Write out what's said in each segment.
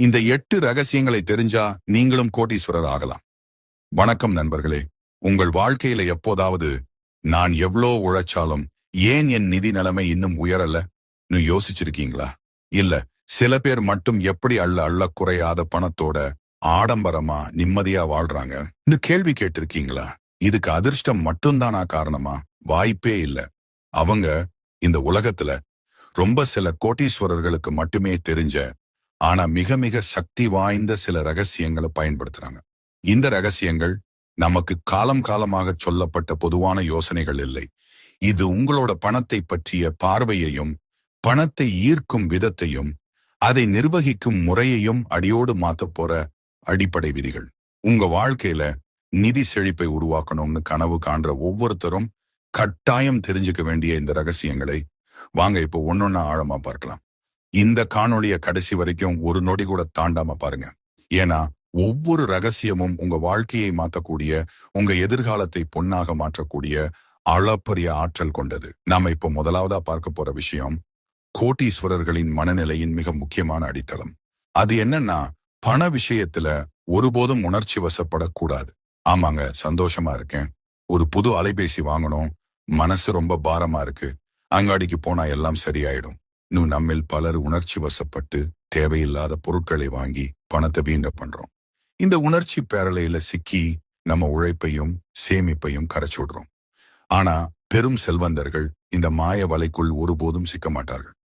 இந்த எட்டு ரகசியங்களை தெரிஞ்சா நீங்களும் கோட்டீஸ்வரர் ஆகலாம். வணக்கம் நண்பர்களே. உங்கள் வாழ்க்கையில எப்போதாவது நான் எவ்வளோ உழைச்சாலும் ஏன் என் நிதி நிலைமை இன்னும் உயரல? யோசிச்சிருக்கீங்களா? இல்ல சில பேர் மட்டும் எப்படி அள்ள அள்ள குறையாத பணத்தோட ஆடம்பரமா நிம்மதியா வாழ்றாங்க? கேள்வி கேட்டிருக்கீங்களா? இதுக்கு அதிர்ஷ்டம் மட்டும்தானா காரணமா? வாய்ப்பே இல்ல. அவங்க இந்த உலகத்துல ரொம்ப சில கோட்டீஸ்வரர்களுக்கு மட்டுமே தெரிஞ்ச ஆனா மிக மிக சக்தி வாய்ந்த சில ரகசியங்களை பயன்படுத்துறாங்க. இந்த ரகசியங்கள் நமக்கு காலம் காலமாக சொல்லப்பட்ட பொதுவான யோசனைகள் இல்லை. இது உங்களோட பணத்தை பற்றிய பார்வையையும் பணத்தை ஈர்க்கும் விதத்தையும் அதை நிர்வகிக்கும் முறையையும் அடியோடு மாத்த போற அடிப்படை விதிகள். உங்க வாழ்க்கையில நிதி செழிப்பை உருவாக்கணும்னு கனவு காண்ற ஒவ்வொருத்தரும் கட்டாயம் தெரிஞ்சுக்க வேண்டிய இந்த ரகசியங்களை வாங்க இப்போ ஒன்னொன்னா ஆழமா பார்க்கலாம். இந்த காணொளிய கடைசி வரைக்கும் ஒரு நொடி கூட தாண்டாம பாருங்க. ஏன்னா ஒவ்வொரு ரகசியமும் உங்க வாழ்க்கையை மாத்தக்கூடிய உங்க எதிர்காலத்தை பொன்னாக மாற்றக்கூடிய அளப்பரிய ஆற்றல் கொண்டது. நாம இப்போ முதலாவதா பார்க்க போற விஷயம் கோட்டீஸ்வரர்களின் மனநிலையின் மிக முக்கியமான அடித்தளம். அது என்னன்னா பண விஷயத்துல ஒருபோதும் உணர்ச்சி வசப்படக்கூடாது. ஆமாங்க சந்தோஷமா இருக்கேன். ஒரு புது அலைபேசி வாங்கணும். மனசு ரொம்ப பாரமா இருக்கு. அங்காடிக்கு போனா எல்லாம் சரியாயிடும். இன்னும் நம்மில் பலர் உணர்ச்சி வசப்பட்டு தேவையில்லாத பொருட்களை வாங்கி பணத்தை வீண்ட பண்றோம். இந்த உணர்ச்சி பேரலையில சிக்கி நம்ம உழைப்பையும் சேமிப்பையும் கரைச்சி விடுறோம். ஆனா பெரும் செல்வந்தர்கள் இந்த மாய வலைக்குள் ஒருபோதும் சிக்க மாட்டார்கள்.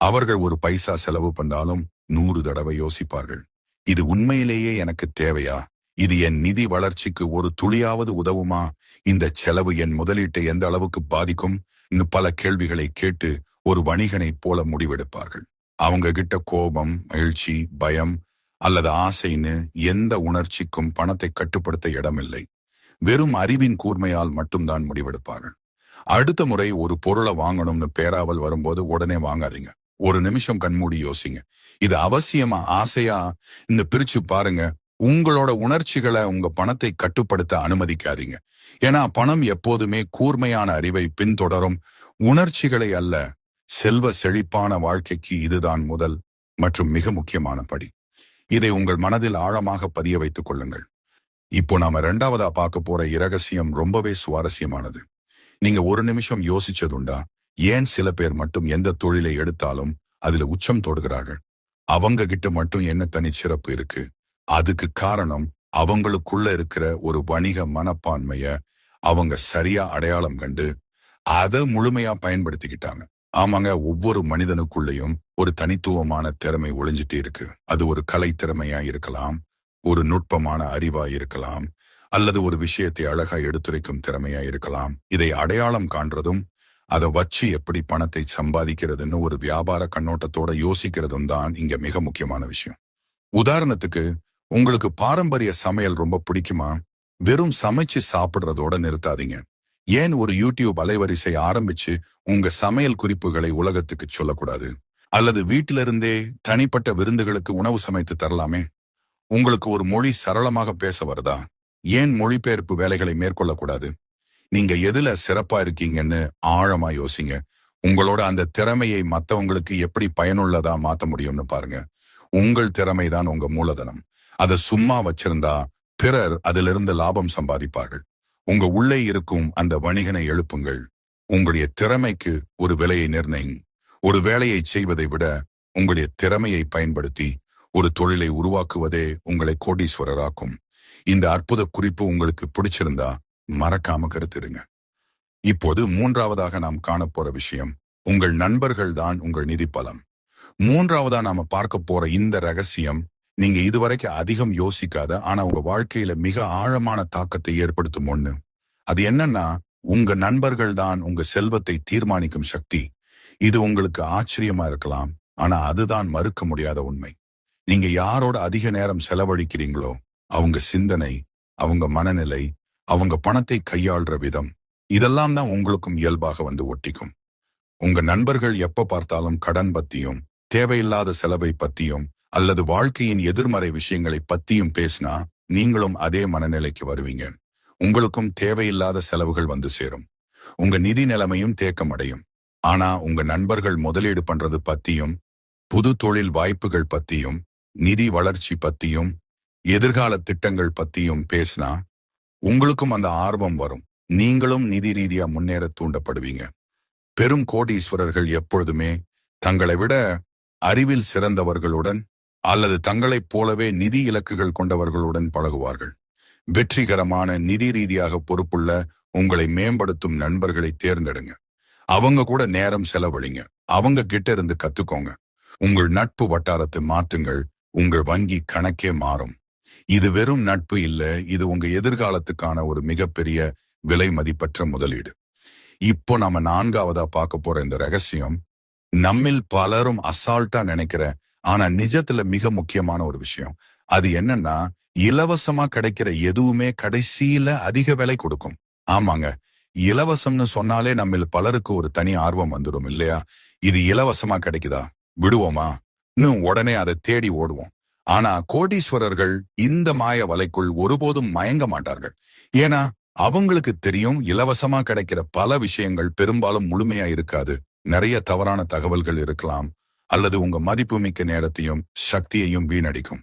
அவர்கள் ஒரு பைசா செலவு பண்ணாலும் நூறு தடவை யோசிப்பார்கள். இது உண்மையிலேயே எனக்கு தேவையா? இது என் நிதி வளர்ச்சிக்கு ஒரு துளியாவது உதவுமா? இந்த செலவு என் முதலீட்டை எந்த அளவுக்கு பாதிக்கும்? இன்னும் பல கேள்விகளை கேட்டு ஒரு வணிகனைப் போல முடிவெடுப்பார்கள். அவங்க கிட்ட கோபம் மகிழ்ச்சி பயம் அல்லது ஆசைன்னு எந்த உணர்ச்சிக்கும் பணத்தை கட்டுப்படுத்த இடமில்லை. வெறும் அறிவின் கூர்மையால் மட்டும்தான் முடிவெடுப்பார்கள். அடுத்த முறை ஒரு பொருளை வாங்கணும்னு பேராவல் வரும்போது உடனே வாங்காதீங்க. ஒரு நிமிஷம் கண்மூடி யோசிங்க. இது அவசியமா ஆசையா? இந்த பிரிச்சு பாருங்க. உங்களோட உணர்ச்சிகளை உங்க பணத்தை கட்டுப்படுத்த அனுமதிக்காதீங்க. ஏன்னா பணம் எப்போதுமே கூர்மையான அறிவை பின்தொடரும் உணர்ச்சிகளை அல்ல செல்வ செழிப்பான வாழ்க்கைக்கு இதுதான் முதல் மற்றும் மிக முக்கியமான படி. இதை உங்கள் மனதில் ஆழமாக பதிய வைத்துக் கொள்ளுங்கள். இப்போ நாம ரெண்டாவதா பார்க்க போற இரகசியம் ரொம்பவே சுவாரஸ்யமானது. நீங்க ஒரு நிமிஷம் யோசிச்சதுண்டா? ஏன் சில பேர் மட்டும் எந்த தொழிலை எடுத்தாலும் அதுல உச்சம் தொடுகிறார்கள்? அவங்க கிட்ட மட்டும் என்ன தனிச்சிறப்பு இருக்கு? அதுக்கு காரணம் அவங்களுக்குள்ள இருக்கிற ஒரு வணிக மனப்பான்மைய அவங்க சரியா அடையாளம் கண்டு அதை முழுமையா பயன்படுத்திக்கிட்டாங்க. ஆமாங்க ஒவ்வொரு மனிதனுக்குள்ளேயும் ஒரு தனித்துவமான திறமை ஒளிஞ்சிட்டு இருக்கு. அது ஒரு கலை திறமையா இருக்கலாம் ஒரு நுட்பமான அறிவா இருக்கலாம் அல்லது ஒரு விஷயத்தை அழகா எடுத்துரைக்கும் திறமையா இருக்கலாம். இதை அடையாளம் காண்றதும் அதை வச்சு எப்படி பணத்தை சம்பாதிக்கிறதுன்னு ஒரு வியாபார கண்ணோட்டத்தோட யோசிக்கிறதும் தான் இங்க மிக முக்கியமான விஷயம். உதாரணத்துக்கு உங்களுக்கு பாரம்பரிய சமையல் ரொம்ப பிடிக்குமா? வெறும் சமைச்சு சாப்பிடுறதோட நிறுத்தாதீங்க. ஏன் ஒரு யூடியூப் அலைவரிசை ஆரம்பிச்சு உங்க சமையல் குறிப்புகளை உலகத்துக்கு சொல்லக்கூடாது? அல்லது வீட்டிலிருந்தே தனிப்பட்ட விருந்துகளுக்கு உணவு சமைத்து தரலாமே? உங்களுக்கு ஒரு மொழி சரளமாக பேச வருதா? ஏன் மொழிபெயர்ப்பு வேலைகளை மேற்கொள்ளக்கூடாது? நீங்க எதுல சிறப்பா இருக்கீங்கன்னு ஆழமா யோசிங்க. உங்களோட அந்த திறமையை மத்தவங்களுக்கு எப்படி பயனுள்ளதா மாத்த முடியும்னு பாருங்க. உங்கள் திறமை தான் உங்க மூலதனம். அதை சும்மா வச்சிருந்தா பிறர் அதிலிருந்து லாபம் சம்பாதிப்பார்கள். உங்க உள்ளே இருக்கும் அந்த வணிகனை எழுப்புங்கள். உங்களுடைய திறமைக்கு ஒரு விலையை நிர்ணயிங். ஒரு வேலையை செய்வதை விட உங்களுடைய திறமையை பயன்படுத்தி ஒரு தொழிலை உருவாக்குவதே உங்களை கோடீஸ்வரராக்கும். இந்த அற்புத குறிப்பு உங்களுக்கு பிடிச்சிருந்தா மறக்காம கருத்திடுங்க. இப்போது மூன்றாவதாக நாம் காணப்போற விஷயம் உங்கள் நண்பர்கள் தான் உங்கள் நிதி பலம். மூன்றாவதா நாம பார்க்க போற இந்த ரகசியம் நீங்க இதுவரைக்கும் அதிகம் யோசிக்காத ஆனா உங்க வாழ்க்கையில மிக ஆழமான தாக்கத்தை ஏற்படுத்தும் ஒண்ணு. அது என்னன்னா உங்க நண்பர்கள் தான் உங்க செல்வத்தை தீர்மானிக்கும் சக்தி. இது உங்களுக்கு ஆச்சரியமா இருக்கலாம். ஆனா அதுதான் மறுக்க முடியாத உண்மை. நீங்க யாரோட அதிக நேரம் செலவழிக்கிறீங்களோ அவங்க சிந்தனை அவங்க மனநிலை அவங்க பணத்தை கையாள்ற விதம் இதெல்லாம் தான் உங்களுக்கும் இயல்பாக வந்து ஒட்டிக்கும். உங்க நண்பர்கள் எப்ப பார்த்தாலும் கடன் பத்தியும் தேவையில்லாத செலவை பத்தியும் அல்லது வாழ்க்கையின் எதிர்மறை விஷயங்களை பத்தியும் பேசினா நீங்களும் அதே மனநிலைக்கு வருவீங்க. உங்களுக்கும் தேவையில்லாத செலவுகள் வந்து சேரும். உங்க நிதி நிலைமையும் தேக்கமடையும். ஆனா உங்க நண்பர்கள் முதலீடு பண்றது பத்தியும் புது தொழில் வாய்ப்புகள் பத்தியும் நிதி வளர்ச்சி பத்தியும் எதிர்கால திட்டங்கள் பத்தியும் பேசினா உங்களுக்கும் அந்த ஆர்வம் வரும். நீங்களும் நிதி ரீதியா முன்னேற தூண்டப்படுவீங்க. பெரும் கோடீஸ்வரர்கள் எப்பொழுதுமே தங்களை விட அறிவில் சிறந்தவர்களுடன் அல்லது தங்களைப் போலவே நிதி இலக்குகள் கொண்டவர்களுடன் பழகுவார்கள். வெற்றிகரமான நிதி ரீதியாக பொறுப்புள்ள உங்களை மேம்படுத்தும் நண்பர்களை தேர்ந்தெடுங்க. அவங்க கூட நேரம் செலவழிங்க. அவங்க கிட்ட இருந்து கத்துக்கோங்க. உங்கள் நட்பு வட்டாரத்தை மாற்றுங்கள். உங்கள் வங்கி கணக்கே மாறும். இது வெறும் நட்பு இல்ல இது உங்க எதிர்காலத்துக்கான ஒரு மிகப்பெரிய விலை மதிப்பற்ற முதலீடு. இப்போ நாம நான்காவதா பார்க்க போற இந்த ரகசியம் நம்மில் பலரும் அசால்ட்டா நினைக்கிற ஆனா நிஜத்துல மிக முக்கியமான ஒரு விஷயம். அது என்னன்னா இலவசமா கிடைக்கிற எதுவுமே கடைசியில அதிக விலை கொடுக்கும். ஆமாங்க. இலவசம்னு சொன்னாலே நம்மில் பலருக்கு ஒரு தனி ஆர்வம் வந்துடும் இல்லையா? இது இலவசமா கிடைக்குதா? விடுவோமா? உடனே அதை தேடி ஓடுவோம். ஆனா கோடீஸ்வரர்கள் இந்த மாய வலைக்குள் ஒருபோதும் மயங்க மாட்டார்கள். ஏன்னா அவங்களுக்கு தெரியும் இலவசமா கிடைக்கிற பல விஷயங்கள் பெரும்பாலும் முழுமையா இருக்காது. நிறைய தவறான தகவல்கள் இருக்கலாம். அல்லது உங்க மதிப்புமிக்க நேரத்தையும் சக்தியையும் வீணடிக்கும்.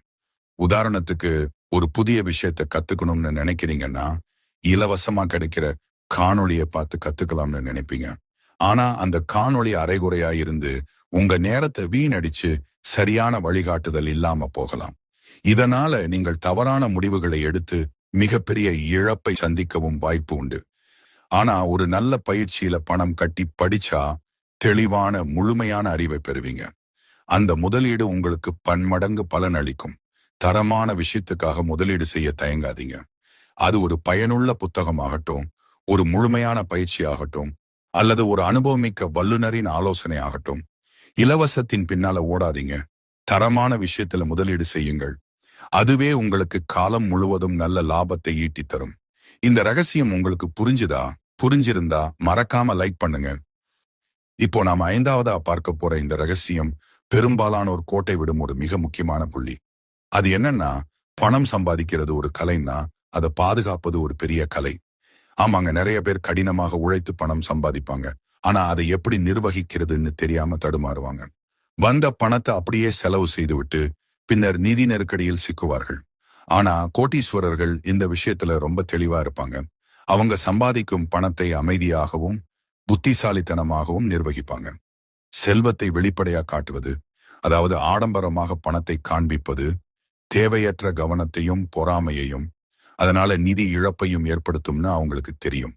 உதாரணத்துக்கு ஒரு புதிய விஷயத்தை கத்துக்கணும்னு நினைக்கிறீங்கன்னா இலவசமா கிடைக்கிற காணொளியை பார்த்து கத்துக்கலாம்னு நினைப்பீங்க. ஆனா அந்த காணொளி அரைகுறையா இருந்து உங்க நேரத்தை வீணடிச்சு சரியான வழிகாட்டுதல் இல்லாம போகலாம். இதனால நீங்கள் தவறான முடிவுகளை எடுத்து மிகப்பெரிய இழப்பை சந்திக்கவும் வாய்ப்பு உண்டு. ஆனா ஒரு நல்ல பயிற்சியில பணம் கட்டி படிச்சா தெளிவான முழுமையான அறிவை பெறுவீங்க. அந்த முதலீடு உங்களுக்கு பன்மடங்கு பலன் அளிக்கும் தரமான விஷயத்துக்காக முதலீடு செய்ய தயங்காதீங்க. அது ஒரு பயனுள்ள புத்தகமாகட்டும் ஒரு முழுமையான பயிற்சி ஆகட்டும் அல்லது ஒரு அனுபவமிக்க வல்லுநரின் ஆலோசனை ஆகட்டும் இலவசத்தின் பின்னால ஓடாதீங்க. தரமான விஷயத்துல முதலீடு செய்யுங்கள். அதுவே உங்களுக்கு காலம் முழுவதும் நல்ல லாபத்தை ஈட்டி தரும் இந்த ரகசியம் உங்களுக்கு புரிஞ்சுதா? புரிஞ்சிருந்தா மறக்காம லைக் பண்ணுங்க. இப்போ நாம ஐந்தாவதா பார்க்க போற இந்த ரகசியம் பெரும்பாலானோர் கோட்டை விடும் ஒரு மிக முக்கியமான புள்ளி. அது என்னன்னா பணம் சம்பாதிக்கிறது ஒரு கலைன்னா அதை பாதுகாப்பது ஒரு பெரிய கலை. ஆமாங்க நிறைய பேர் கடினமாக உழைத்து பணம் சம்பாதிப்பாங்க. ஆனா அதை எப்படி நிர்வகிக்கிறதுன்னு தெரியாம தடுமாறுவாங்க. வந்த பணத்தை அப்படியே செலவு செய்துவிட்டு பின்னர் நிதி நெருக்கடியில் சிக்குவார்கள். ஆனா கோட்டீஸ்வரர்கள் இந்த விஷயத்துல ரொம்ப தெளிவா இருப்பாங்க. அவங்க சம்பாதிக்கும் பணத்தை அமைதியாகவும் புத்திசாலித்தனமாகவும் நிர்வகிப்பாங்க. செல்வத்தை வெளிப்படையா காட்டுவது அதாவது ஆடம்பரமாக பணத்தை காண்பிப்பது தேவையற்ற கவனத்தையும் பொறாமையையும் அதனால நிதி இழப்பையும் ஏற்படுத்தும்னு அவங்களுக்கு தெரியும்.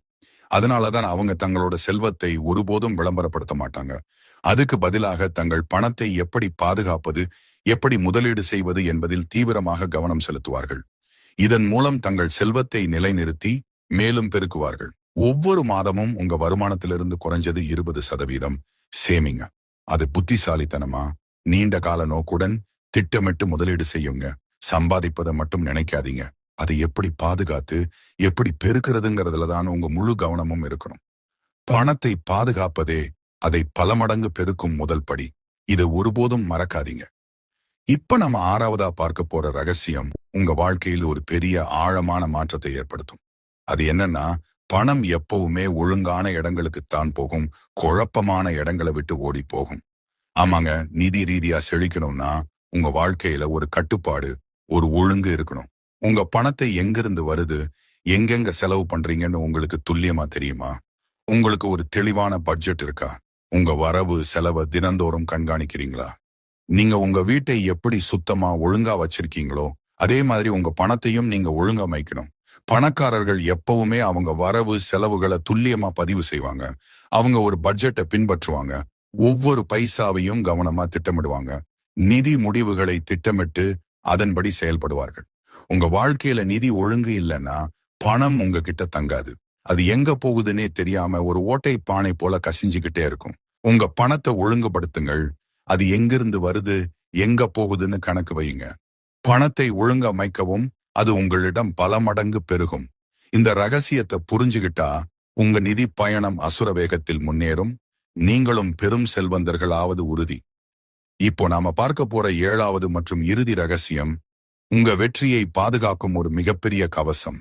அதனாலதான் அவங்க தங்களோட செல்வத்தை ஒருபோதும் விளம்பரப்படுத்த மாட்டாங்க. அதுக்கு பதிலாக தங்கள் பணத்தை எப்படி பாதுகாப்பது எப்படி முதலீடு செய்வது என்பதில் தீவிரமாக கவனம் செலுத்துவார்கள். இதன் மூலம் தங்கள் செல்வத்தை நிலைநிறுத்தி மேலும் பெருக்குவார்கள். ஒவ்வொரு மாதமும் உங்க வருமானத்திலிருந்து குறைஞ்சது இருபது சதவீதம். சேமிங்க. அது புத்திசாலித்தனமா? நீண்ட கால நோக்குடன் திட்டமிட்டு முதலீடு செய்யுங்க. சம்பாதிப்பதை மட்டும் நினைக்காதீங்க. அதை எப்படி பாதுகாத்து எப்படி பெருக்கிறதுங்கிறதுல தான் உங்க முழு கவனமும் இருக்கணும். பணத்தை பாதுகாப்பதே அதை பல மடங்கு பெருக்கும் முதல் படி. இதை ஒருபோதும் மறக்காதீங்க. இப்ப நம்ம ஆறாவதா பார்க்க போற ரகசியம் உங்க வாழ்க்கையில் ஒரு பெரிய ஆழமான மாற்றத்தை ஏற்படுத்தும். அது என்னன்னா பணம் எப்பவுமே ஒழுங்கான இடங்களுக்குத்தான் போகும். குழப்பமான இடங்களை விட்டு ஓடி போகும். ஆமாங்க நிதி ரீதியா செழிக்கணும்னா உங்க வாழ்க்கையில ஒரு கட்டுப்பாடு ஒரு ஒழுங்கு இருக்கணும். உங்க பணத்தை எங்கிருந்து வருது? எங்கெங்க செலவு பண்றீங்கன்னு உங்களுக்கு துல்லியமா தெரியுமா? உங்களுக்கு ஒரு தெளிவான பட்ஜெட் இருக்கா? உங்க வரவு செலவை தினந்தோறும் கண்காணிக்கிறீங்களா? நீங்க உங்க வீட்டை எப்படி சுத்தமா ஒழுங்கா வச்சிருக்கீங்களோ அதே மாதிரி உங்க பணத்தையும் நீங்க ஒழுங்கமைக்கணும். பணக்காரர்கள் எப்பவுமே அவங்க வரவு செலவுகளை துல்லியமா பதிவு செய்வாங்க. அவங்க ஒரு பட்ஜெட்டை பின்பற்றுவாங்க. ஒவ்வொரு பைசாவையும் கவனமா திட்டமிடுவாங்க. நிதி முடிவுகளை திட்டமிட்டு அதன்படி செயல்படுவார்கள். உங்க வாழ்க்கையில நிதி ஒழுங்கு இல்லைன்னா பணம் உங்ககிட்ட தங்காது. அது எங்க போகுதுன்னே தெரியாம ஒரு ஓட்டை பானை போல கசிஞ்சுக்கிட்டே இருக்கும். உங்க பணத்தை ஒழுங்குபடுத்துங்கள். அது எங்கிருந்து வருது எங்க போகுதுன்னு கணக்கு வையுங்க. பணத்தை ஒழுங்கமைக்கவும் அது உங்களிடம் பல மடங்கு பெருகும். இந்த ரகசியத்தை புரிஞ்சுகிட்டா உங்க நிதி பயணம் அசுர வேகத்தில் முன்னேறும். நீங்களும் பெரும் செல்வந்தர்களாவது உறுதி. இப்போ நாம பார்க்க போற ஏழாவது மற்றும் இறுதி ரகசியம் உங்க வெற்றியை பாதுகாக்கும் ஒரு மிகப்பெரிய கவசம்.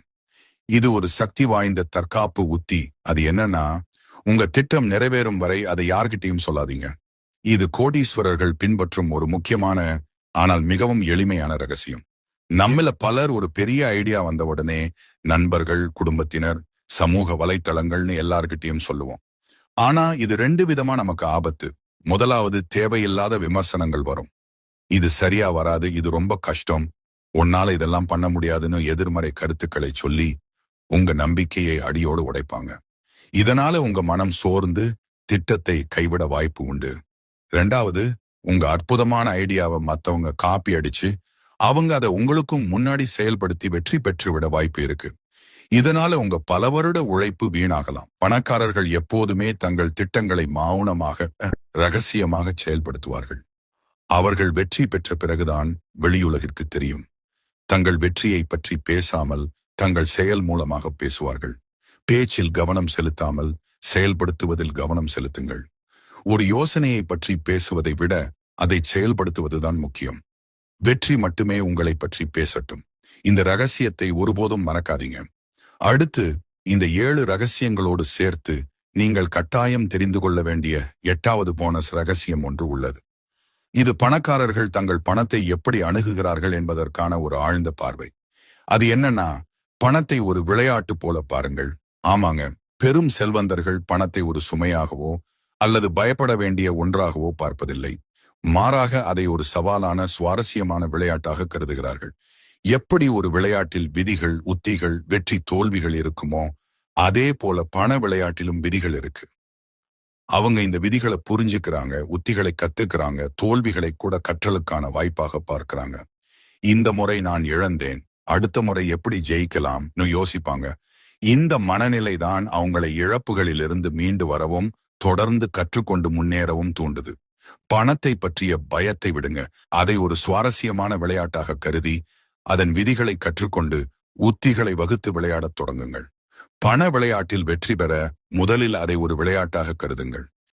இது ஒரு சக்தி வாய்ந்த தற்காப்பு உத்தி. அது என்னன்னா உங்க திட்டம் நிறைவேறும் வரை அதை யார்கிட்டயும் சொல்லாதீங்க. இது கோடீஸ்வரர்கள் பின்பற்றும் ஒரு முக்கியமான ஆனால் மிகவும் எளிமையான ரகசியம். நம்மள பலர் ஒரு பெரிய ஐடியா வந்த உடனே நண்பர்கள் குடும்பத்தினர் சமூக வலைத்தளங்கள்னு எல்லார்கிட்டயும் சொல்லுவோம். ஆனா இது ரெண்டு விதமா நமக்கு ஆபத்து. முதலாவது தேவையில்லாத விமர்சனங்கள் வரும். இது சரியா வராது இது ரொம்ப கஷ்டம். உன்னால இதெல்லாம் பண்ண முடியாதுன்னு எதிர்மறை கருத்துக்களை சொல்லி உங்க நம்பிக்கையை அடியோடு உடைப்பாங்க. இதனால உங்க மனம் சோர்ந்து திட்டத்தை கைவிட வாய்ப்பு உண்டு. ரெண்டாவது உங்க அற்புதமான ஐடியாவை மத்தவங்க காப்பி அடிச்சு அவங்க அதை உங்களுக்கும் முன்னாடி செயல்படுத்தி வெற்றி பெற்று விட வாய்ப்பு இருக்கு. இதனால உங்க பல வருட உழைப்பு வீணாகலாம். பணக்காரர்கள் எப்போதுமே தங்கள் திட்டங்களை மௌனமாக ரகசியமாக செயல்படுத்துவார்கள். அவர்கள் வெற்றி பெற்ற பிறகுதான் வெளியுலகிற்கு தெரியும். தங்கள் வெற்றியை பற்றி பேசாமல் தங்கள் செயல் மூலமாக பேசுவார்கள். பேச்சில் கவனம் செலுத்தாமல் செயல்படுத்துவதில் கவனம் செலுத்துங்கள். ஒரு யோசனையை பற்றி பேசுவதை விட அதை செயல்படுத்துவதுதான் முக்கியம். வெற்றி மட்டுமே உங்களை பற்றி பேசட்டும். இந்த ரகசியத்தை ஒருபோதும் மறக்காதீங்க. அடுத்து இந்த ஏழு ரகசியங்களோடு சேர்த்து நீங்கள் கட்டாயம் தெரிந்து கொள்ள வேண்டிய எட்டாவது போனஸ் ரகசியம் ஒன்று உள்ளது. இது பணக்காரர்கள் தங்கள் பணத்தை எப்படி அணுகுகிறார்கள் என்பதற்கான ஒரு ஆழ்ந்த பார்வை. அது என்னன்னா பணத்தை ஒரு விளையாட்டு போல பாருங்கள். ஆமாங்க பெரும் செல்வந்தர்கள் பணத்தை ஒரு சுமையாகவோ அல்லது பயப்பட வேண்டிய ஒன்றாகவோ பார்ப்பதில்லை. மாறாக அதை ஒரு சவாலான சுவாரஸ்யமான விளையாட்டாக கருதுகிறார்கள். எப்படி ஒரு விளையாட்டில் விதிகள் உத்திகள் வெற்றி தோல்விகள் இருக்குமோ அதே போல பண விளையாட்டிலும் விதிகள் இருக்கு. அவங்க இந்த விதிகளை புரிஞ்சுக்கிறாங்க உத்திகளை கத்துக்கிறாங்க தோல்விகளை கூட கற்றலுக்கான வாய்ப்பாக பார்க்கறாங்க. இந்த முறை நான் இழந்தேன் அடுத்த முறை எப்படி ஜெயிக்கலாம்னு யோசிப்பாங்க. இந்த மனநிலை தான் அவங்களை இழப்புகளிலிருந்து மீண்டு வரவும் தொடர்ந்து கற்றுக்கொண்டு முன்னேறவும் தூண்டுது. பணத்தை பற்றிய பயத்தை விடுங்க. அதை ஒரு சுவாரஸ்யமான விளையாட்டாக கருதி அதன் விதிகளை கற்றுக்கொண்டு உத்திகளை வகுத்து விளையாடத் தொடங்குங்கள். பண விளையாட்டில் வெற்றி பெற முதலில் அதை ஒரு விளையாட்டாக கருதுங்கள்.